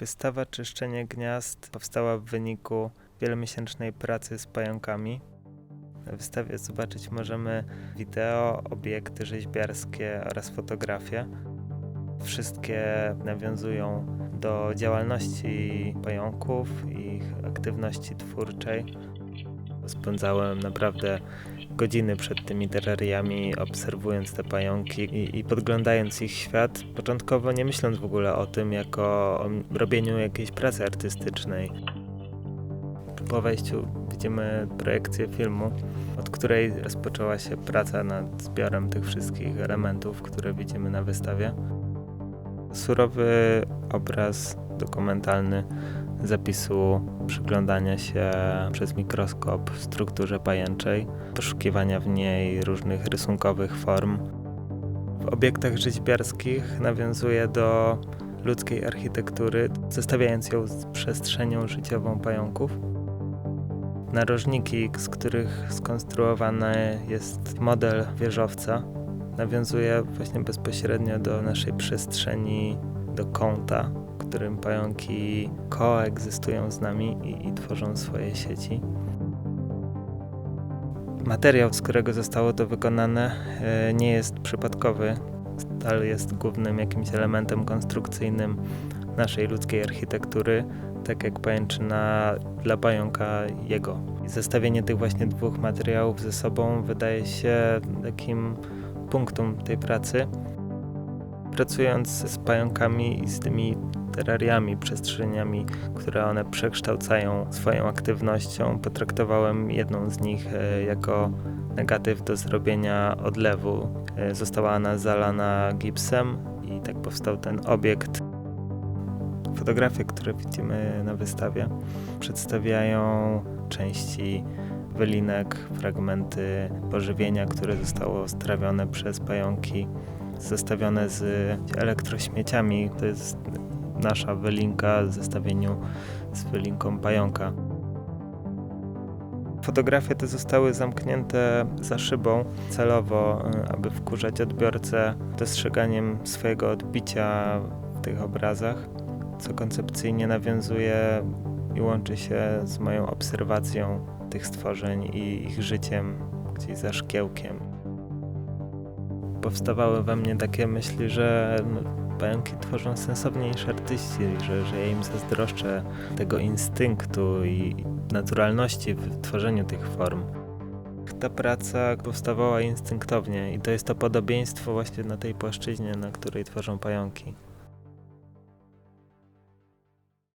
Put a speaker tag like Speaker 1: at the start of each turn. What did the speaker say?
Speaker 1: Wystawa Czyszczenie Gniazd powstała w wyniku wielomiesięcznej pracy z pająkami. Na wystawie zobaczyć możemy wideo, obiekty rzeźbiarskie oraz fotografie. Wszystkie nawiązują do działalności pająków i ich aktywności twórczej. Spędzałem naprawdę godziny przed tymi terrariami, obserwując te pająki i, i podglądając ich świat, początkowo nie myśląc w ogóle o tym jako o robieniu jakiejś pracy artystycznej. Po wejściu widzimy projekcję filmu, od której rozpoczęła się praca nad zbiorem tych wszystkich elementów, które widzimy na wystawie. Surowy obraz dokumentalny zapisu przyglądania się przez mikroskop strukturze pajęczej, poszukiwania w niej różnych rysunkowych form. W obiektach rzeźbiarskich nawiązuje do ludzkiej architektury, zestawiając ją z przestrzenią życiową pająków. Narożniki, z których skonstruowany jest model wieżowca, nawiązuje właśnie bezpośrednio do naszej przestrzeni, do kąta, w którym pająki koegzystują z nami i, i tworzą swoje sieci. Materiał, z którego zostało to wykonane, e, nie jest przypadkowy. Stal jest głównym jakimś elementem konstrukcyjnym naszej ludzkiej architektury, tak jak pajęczyna dla pająka jego. Zestawienie tych właśnie dwóch materiałów ze sobą wydaje się takim punktum tej pracy. Pracując z pająkami i z tymi terrariami, przestrzeniami, które one przekształcają swoją aktywnością, potraktowałem jedną z nich e, jako negatyw do zrobienia odlewu. E, Została ona zalana gipsem i tak powstał ten obiekt. Fotografie, które widzimy na wystawie, przedstawiają części wylinek, fragmenty pożywienia, które zostało strawione przez pająki, zestawione z elektrośmieciami. To jest nasza wylinka w zestawieniu z wylinką pająka. Fotografie te zostały zamknięte za szybą celowo, y, aby wkurzać odbiorcę dostrzeganiem swojego odbicia w tych obrazach, co koncepcyjnie nawiązuje i łączy się z moją obserwacją tych stworzeń i ich życiem gdzieś za szkiełkiem. Powstawały we mnie takie myśli, że no, pająki tworzą sensownie niż artyści, że, że ja im zazdroszczę tego instynktu i naturalności w tworzeniu tych form. Ta praca powstawała instynktownie i to jest to podobieństwo właśnie na tej płaszczyźnie, na której tworzą pająki.